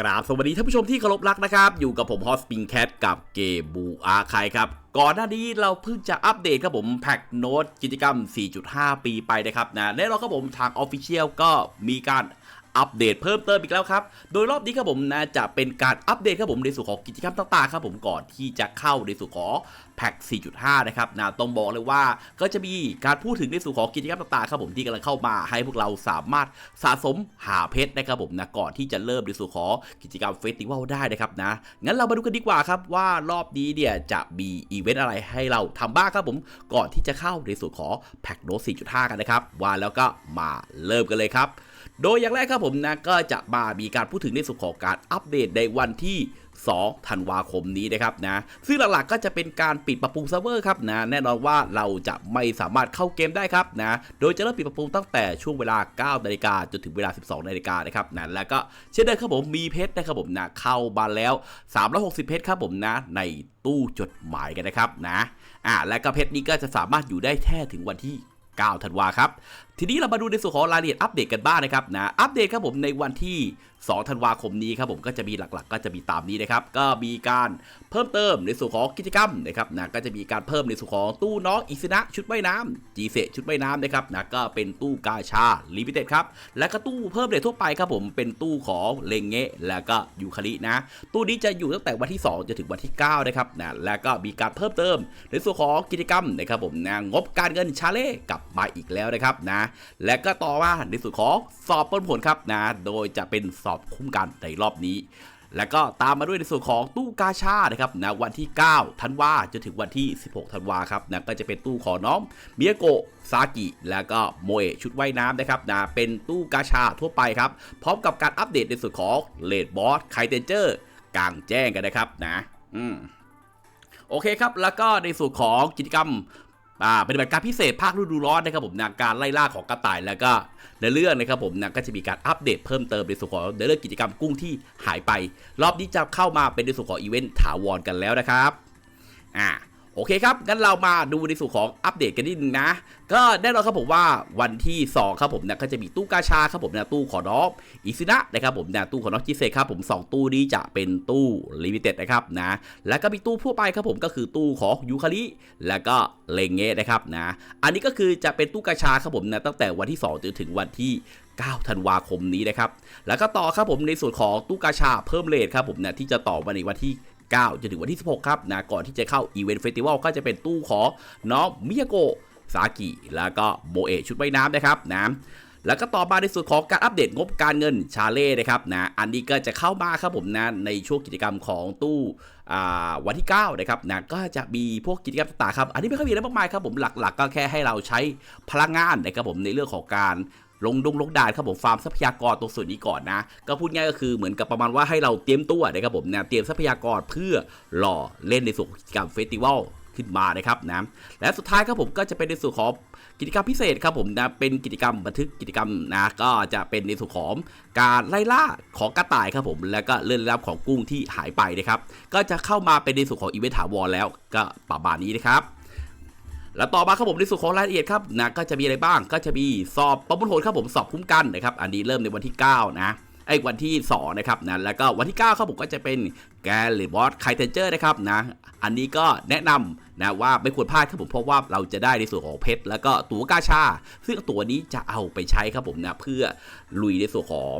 กราบสวัสดีท่านผู้ชมที่เคารพรักนะครับ อยู่กับผมฮอสปิงแคทกับเกบูอาคายครับ ก่อนหน้านี้เราเพิ่งจะอัปเดตครับผมแพ็กโน้ตกิจกรรม 4.5 ปีไปนะครับนะและเราก็ผมทางออฟฟิเชียลก็มีการ อัปเดตเพิ่มเติมอีกแล้วครับ โดยรอบนี้ครับผมนะจะเป็นการอัปเดตครับผมในส่วนของกิจกรรมต่างๆครับผมก่อนที่จะเข้าในส่วนของแพ็ก4.5 นะครับนะต้องบอกเลยว่าก็จะมีการพูดถึงในส่วนของกิจกรรมต่างๆครับผมที่กำลังเข้ามาให้พวกเราสามารถสะสมหาเพชรนะครับผมนะก่อนที่จะเริ่มในส่วนของกิจกรรมเฟสติวัลได้นะครับนะงั้นเรามาดูกันดีกว่าครับว่ารอบนี้เนี่ยจะมีอีเวนต์อะไรให้เราทำบ้างครับผม ก่อนที่จะเข้าในส่วนของแพ็กโน้ต4.5 กันนะครับว่าแล้วก็มาเริ่มกันเลยครับ โดยอย่างแรกครับผมนะก็จะมามีการพูดถึงในส่วนของการอัปเดตในวันที่2ธันวาคมนี้นะครับนะซึ่งหลักๆก็จะเป็นการปิดปรับปรุงเซิร์ฟเวอร์ครับนะแน่นอนว่าเราจะไม่สามารถเข้าเกมได้ครับนะโดยจะเริ่มปิดปรับปรุงตั้งแต่ช่วงเวลา9นาฬิกาจนถึงเวลา 12นาฬิกานะครับนะแล้วก็เช่นเดิมครับผมมีเพชรนะครับผมนะเข้ามาแล้ว 360 เพชรครับผมนะในตู้จดหมายกันนะครับนะอ่าและก็เพชรนี้ก็จะสามารถอยู่ได้แค่ถึงวันที่9ธันวาครับ ทีนี้เรามาดูในส่วนของรายละเอียดอัปเดตกันบ้างนะครับนะอัปเดตครับผมในวันที่ 2 ธันวาคมนี้ครับผมก็จะมีหลักๆ ก็จะมีตามนี้นะครับก็มีการเพิ่มเติมในส่วนของกิจกรรมนะครับนะก็จะมีการเพิ่มในส่วนของตู้น้องอิสนะชุดว่ายน้ำจีเซชุดว่ายน้ำนะครับนะก็เป็นตู้กาชาลิมิเต็ดครับและก็ตู้เพิ่มเรททั่วไปครับผมเป็นตู้ของเลงเงะแล้วก็ยูคารินะ ตู้นี้จะอยู่ตั้งแต่วันที่ 2จนถึงวันที่9นะครับนะแล้วก็มีการเพิ่มเติมในส่วนของกิจกรรมนะครับผมนะงบการเงินชาเล่กลับมาอีกแล้วนะครับนะและก็ต่อมาในส่วนของสอบต้นผลครับนะ โดยจะเป็นสอบคุ้มกันในรอบนี้ แล้วก็ตามมาด้วยในส่วนของตู้กาชานะครับนะวันที่ 9 ธันวาจนถึงวันที่ 16 ธันวาครับนะก็จะเป็นตู้ของน้องเมียโกะซากิ แล้วก็โมเอะชุดว่ายน้ำนะครับนะเป็นตู้กาชาทั่วไปครับ พร้อมกับการอัปเดตในส่วนของเลดบอสไคเทนเจอร์กลางแจ้งกันนะครับนะ อืมโอเคครับ แล้วก็ในส่วนของกิจกรรม อ่าปฏิบัติการพิเศษภาคฤดูร้อนนะครับผมนะการไล่ล่าของกระต่ายแล้วก็ในเรื่องนะครับผมนะก็จะมีการอัปเดตเพิ่มเติมในส่วนของในเรื่องกิจกรรมกุ้งที่หายไป รอบนี้จะเข้ามาเป็นในส่วนของอีเวนต์ถาวรกันแล้วนะครับอ่า โอเคครับ งั้นเรามาดูในส่วนของอัปเดตกันนิดนึงนะ ก็แน่นอนครับผมว่าวันที่ 2 ครับผมนะก็จะมีตู้กาชาครับผมนะตู้ขอน้องอิซินะนะครับผมนะตู้ขอน้องจิเซครับผม 2 ตู้นี้จะเป็นตู้ลิมิเต็ดนะครับนะแล้วก็มีตู้ทั่วไปครับผมก็คือตู้ของยูคาริแล้วก็เลงเงะนะครับนะอันนี้ก็คือจะเป็นตู้กาชาครับผมนะตั้งแต่วันที่ 2 จนถึงวันที่9ธันวาคมนี้นะครับ แล้วก็ต่อครับผมในส่วนของตู้กาชาเพิ่มเลทครับผมเนะที่จะต่อมาในวันที่ 9จนถึงวันที่ 16 ครับนะก่อนที่จะเข้าอีเวนต์เฟสติวัลก็จะเป็นตู้ของน้องมิยาโกะซากิ แล้วก็โมเอะชุดว่ายน้ำนะครับนะแล้วก็ต่อมาในส่วนของการอัปเดตงบการเงินชาเล่นะครับนะอันนี้ก็จะเข้ามาครับผมนะในช่วงกิจกรรมของตู้วันที่ 9 นะครับนะก็จะมีพวกกิจกรรมต่างๆครับ อันนี้ไม่ค่อยมีอะไรมากมายครับผมหลักๆ ก็แค่ให้เราใช้พลังงานนะครับผมในเรื่องของการ ลงดงลงด่านครับผมฟาร์มทรัพยากรตรงส่วนนี้ก่อนนะ ก็พูดง่ายก็คือเหมือนกับประมาณว่าให้เราเตรียมตัวนะครับผมเนะเตรียมทรัพยากรเพื่อรอเล่นในส่วนขกิจกรรมเฟสติวัลขึ้นมานะครับนะและสุดท้ายครับผมก็จะเป็นในส่วนของกิจกรรมพิเศษครับผมนะเป็นกิจกรรมบันทึกกิจกรรมนะก็จะเป็นในส่วนของการไล่ล่าของกระต่ายครับผมแล้วก็เลื่อนรับของกุ้งที่หายไปนะครับก็จะเข้ามาเป็นในส่วนของอีเวนต์ถาวรแล้วก็ประมาณนี้นะครับ แล้วต่อมาครับผมในส่วนของรายละเอียดครับนะก็จะมีอะไรบ้างก็จะมีสอบประมวลผลครับผมสอบคุ้มกันนะครับอันนี้เริ่มในวันที่ 9 นะไอ้วันที่ 2 นะครับนะแล้วก็วันที่ 9ครับผมก็จะเป็นแกลหรือบอสไคเทนเจอร์นะครับนะอันนี้ก็แนะนำนะว่าไม่ควรพลาดครับผมเพราะว่าเราจะได้ในส่วนของเพชรแล้วก็ตั๋วกาชา ซึ่งตัวนี้จะเอาไปใช้ครับผมนะเพื่อลุยในส่วนของ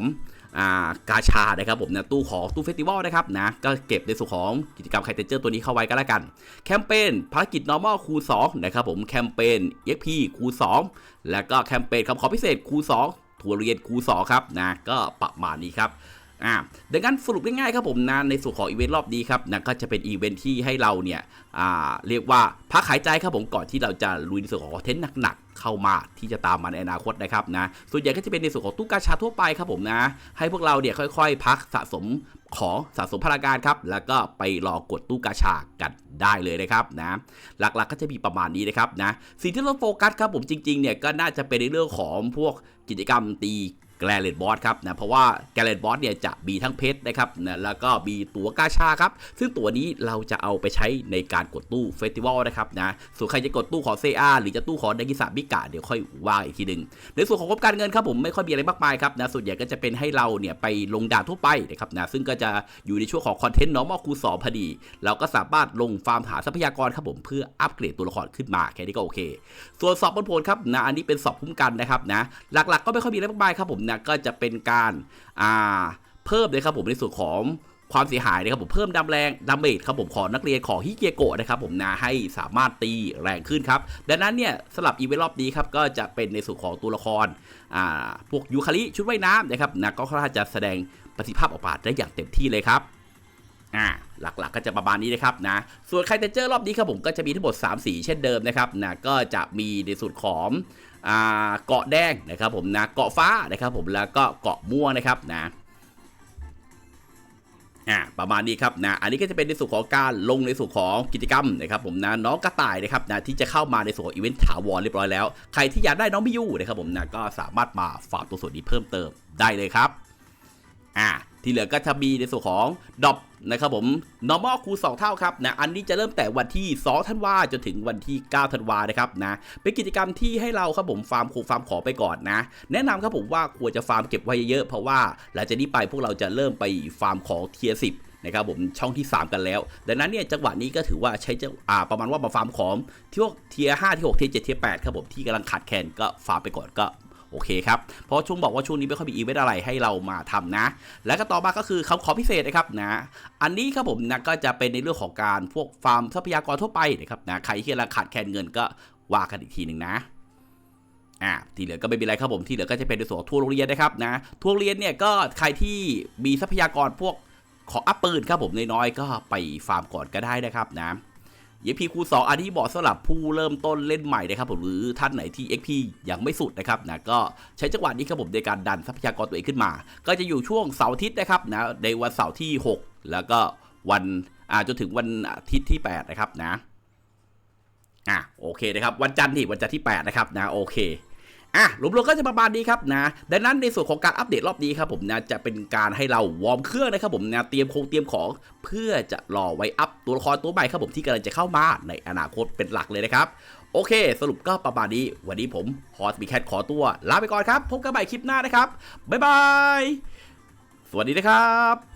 กาชานะครับผมนะตู้ของตู้เฟสติวัลนะครับนะก็เก็บในส่วนของกิจกรรมไคเทนเจอร์ตัวนี้เข้าไว้ก็แล้วกัน แคมเปญภารกิจ normal คูณ2นะครับผมแคมเปญ EXP คูณ2แล้วก็แคมเปญคำขอพิเศษคูณ2ทัวร์เรียนคูณ2ครับนะก็ประมาณนี้ครับ อ่าดังนั้นสรุปง่ายๆครับผมนะในส่วนของอีเวนต์รอบนี้ครับนะก็จะเป็นอีเวนต์ที่ให้เราเนี่ยอ่าเรียกว่าพักหายใจครับผมก่อนที่เราจะลุยในส่วนของคอนเทนต์หนักๆเข้ามาที่จะตามมาในอนาคตนะครับนะส่วนใหญ่ก็จะเป็นในส่วนของตู้กาชาทั่วไปครับผมนะให้พวกเราเนี่ยค่อยๆ พักสะสมของสะสมพลังงานครับแล้วก็ไปรอกดตู้กาชากันได้เลยนะครับนะหลักๆก็จะมีประมาณนี้นะครับนะสิ่งที่เราโฟกัสครับผมจริงๆเนี่ยก็น่าจะเป็นในเรื่องของพวกกิจกรรมตี แกลเลตบอสครับนะเพราะว่าแกลเลตบอสเนี่ยจะมีทั้งเพชรนะครับนะแล้วก็มีตัวกาชาครับ ซึ่งตัวนี้เราจะเอาไปใช้ในการกดตู้เฟสติวัลนะครับนะส่วนใครจะกดตู้ของเซอาหรือจะตู้ของดกิสาบิกะเดี๋ยวค่อยว่าอีกทีหนึ่งในส่วนของงบการเงินครับผมไม่ค่อยมีอะไรมากมายครับนะส่วนใหญ่ก็จะเป็นให้เราเนี่ยไปลงดานทั่วไปนะครับนะซึ่งก็จะอยู่ในช่วงของคอนเทนต์น้องมอคูสอพอดี เราก็สามารถลงฟาร์มหาทรัพยากรครับผมเพื่ออัปเกรดตัวละครขึ้นมาแค่นี้ก็โอเค ส่วนสอบบนโพลครับนะอันนี้เป็นสอบคุ้มกันนะครับนะหลักๆก็ไม่ค่อยมีอะไรมากมายครับผมนะก็จะเป็นการอ่าเพิ่มเลยครับผมในส่วนของความเสียหายนะครับผมเพิ่มดำแรงดาเมจครับผมขอนักเรียนขอฮิเกียโกะนะครับผมนะให้สามารถตีแรงขึ้นครับดังนั้นเนี่ยสำหรับอีเวนต์รอบนี้ครับก็จะเป็นในส่วนของตัวละครอ่าพวกยูคาริชุดว่ายน้ำนะครับนะก็ค่อนข้างจะแสดงประสิทธิภาพออกมาได้อย่างเต็มที่เลยครับอ่า หลักๆ ก็จะประมาณนี้นะครับนะส่วนใครจะเจอรอบนี้ครับผมก็จะมีทั้งหมด 3 สีเช่นเดิมนะครับนะก็จะมีในส่วนของเกาะแดงนะครับผมนะเกาะฟ้านะครับผมแล้วก็เกาะม่วงนะครับนะอ่าประมาณนี้ครับนะอันนี้ก็จะเป็นในส่วนของการลงในส่วนของกิจกรรมนะครับผมนะน้องกระต่ายนะครับนะที่จะเข้ามาในส่วนของอีเวนต์ถาวรเรียบร้อยแล้ว ใครที่อยากได้น้องมิยูนะครับผมนะก็สามารถมาฝากตัวส่วนนี้เพิ่มเติมได้เลยครับอ่าที่เหลือก็จะมีในส่วนของดอป นะครับผม normal คูณ2เท่าครับนะอันนี้จะเริ่มแต่วันที่ 2 ธันวาจนถึงวันที่ 9 ธันวานะครับนะเป็นกิจกรรมที่ให้เราครับผมฟาร์มคูฟาร์มขอไปก่อนนะ แนะนำครับผมว่าควรจะฟาร์มเก็บไว้เยอะเพราะว่าหลังจากนี้ไปพวกเราจะเริ่มไปฟาร์มของเทียสินะครับผมช่องที่ 3 กันแล้ว ดังนั้นเนี่ยจังหวะนี้ก็ถือว่าใช้จะอ่าประมาณว่ามาฟาร์มของที่พวกเทีย5ที่6เทีย7เทีย8ครับผมที่กำลังขาดแคลนก็ฟาร์มไปก่อนก็ โอเคครับ เพราะช่วงบอกว่าช่วงนี้ไม่ค่อยมีอีเวนต์อะไรให้เรามาทำนะ แล้วก็ต่อมาก็คือคำขอพิเศษนะครับนะ อันนี้ครับผมนะก็จะเป็นในเรื่องของการพวกฟาร์มทรัพยากรทั่วไปนะครับนะใครที่กำลังขาดแคลนเงินก็ว่ากันอีกทีหนึ่งนะอ่าที่เหลือก็ไม่มีอะไรครับผมที่เหลือก็จะเป็นในส่วนทัวร์โรงเรียนนะครับนะทัวร์โรงเรียนเนี่ยก็ใครที่มีทรัพยากรพวกขออัพปืนครับผมน้อยๆก็ไปฟาร์มก่อนก็ได้นะครับนะ ยพีคูสองอันนี้บอกสำหรับผู้เริ่มต้นเล่นใหม่นะครับผมหรือท่านไหนที่ XP ยังไม่สุดนะครับนะก็ใช้จังหวะนี้ครับผมในการดันทรัพยากรตัวเองขึ้นมา ก็จะอยู่ช่วงเสาร์อาทิตย์นะครับนะในวันเสาร์ที่ 6 แล้วก็วันอ่าจนถึงวันอาทิตย์ที่ 8 นะครับนะอะโอเคนะครับวันจันทร์ที่วันจันทร์ที่ 8 นะครับนะโอเค อะรวมๆก็จะประมาณนี้ครับนะดังนั้นในส่วนของการอัปเดตรอบนี้ครับผมนะจะเป็นการให้เราวอร์มเครื่องนะครับผมนะเตรียมโครงเตรียมของเพื่อจะรอไว้อัพตัวละครตัวใหม่ครับผมที่กำลังจะเข้ามาในอนาคตเป็นหลักเลยนะครับโอเค สรุปก็ประมาณนี้ วันนี้ผมฮอสบีแคทขอตัว ลาไปก่อนครับ พบกันใหม่คลิปหน้านะครับ บ๊ายบาย สวัสดีนะครับ